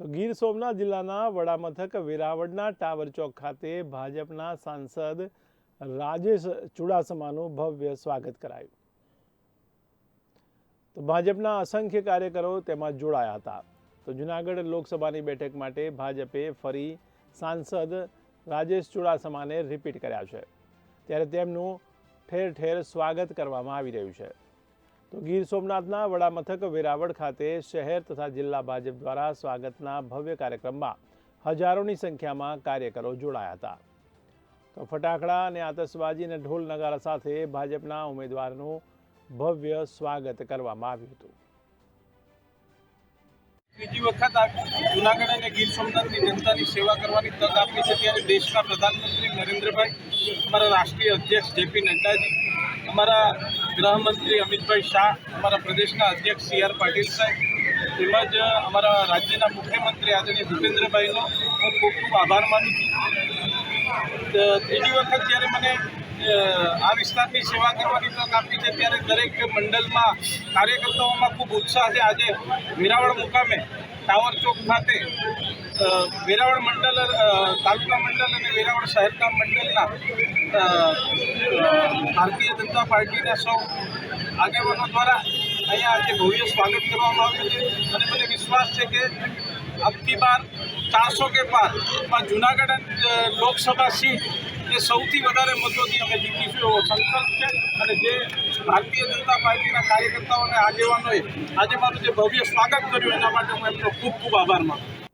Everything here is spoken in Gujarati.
તો ગીર સોમનાથ જિલ્લાના વડામથક વેરાવળના ટાવર ચોક ખાતે ભાજપના સાંસદ રાજેશ ચુડાસમાનું ભવ્ય સ્વાગત કરાયું. તો ભાજપના અસંખ્ય કાર્યકરો તેમાં જોડાયા હતા. તો જુનાગઢ લોકસભાની બેઠક માટે ભાજપે ફરી સાંસદ રાજેશ ચુડાસમાને રિપીટ કર્યા છે. ત્યારે તેમનું ઠેર ઠેર સ્વાગત કરવામાં આવી રહ્યું છે. તો ગીર સોમનાથના વડામથક વેરાવળ ખાતે શહેર તથા જિલ્લા ભાજપ દ્વારા સ્વાગતના ભવ્ય કાર્યક્રમમાં હજારોની સંખ્યામાં કાર્યકરો જોડાયા હતા. તો ફટાકડા અને આતશબાજી અને ઢોલ નગારા સાથે ભાજપના ઉમેદવારનું ભવ્ય સ્વાગત કરવામાં આવ્યું હતું. ત્રીજી વખત જુનાગઢ અને ગીર સોમનાથની જનતાની સેવા કરવાની તક આપી છે ત્યારે દેશના પ્રધાનમંત્રી નરેન્દ્રભાઈ, અમારા રાષ્ટ્રીય અધ્યક્ષ જેપી નડ્ડાજી, અમારા ગૃહમંત્રી અમિતભાઈ શાહ, અમારા પ્રદેશના અધ્યક્ષ સી આર પાટીલ સાહેબ, તેમજ અમારા રાજ્યના મુખ્યમંત્રી આદરણીય ભૂપેન્દ્રભાઈનો હું ખૂબ ખૂબ આભાર માનું છું. ત્રીજી વખત જ્યારે મને આ વિસ્તારની સેવા કરવાની તક આપી છે, ત્યારે દરેક મંડળમાં કાર્યકર્તાઓમાં ખૂબ ઉત્સાહ છે. આજે વેરાવળ મુકામે ટાવર ચોક ખાતે વેરાવળ મંડળ તાલુકા મંડળ અને વેરાવળ શહેરના મંડળના ભારતીય જનતા પાર્ટીના સૌ આગેવાનો દ્વારા અહીંયા આજે ભવ્ય સ્વાગત કરવામાં આવ્યું છે. અને મને વિશ્વાસ છે કે અબકી બાર ચારસો કે પારમાં જુનાગઢ લોકસભા સીટ એ સૌથી વધારે મતોથી અમે જીતીશું એવો સંકલ્પ છે. અને જે ભારતીય જનતા પાર્ટીના કાર્યકર્તાઓને આગેવાનોએ આજે મારું જે ભવ્ય સ્વાગત કર્યું એના માટે હું એમનો ખૂબ ખૂબ આભાર માનું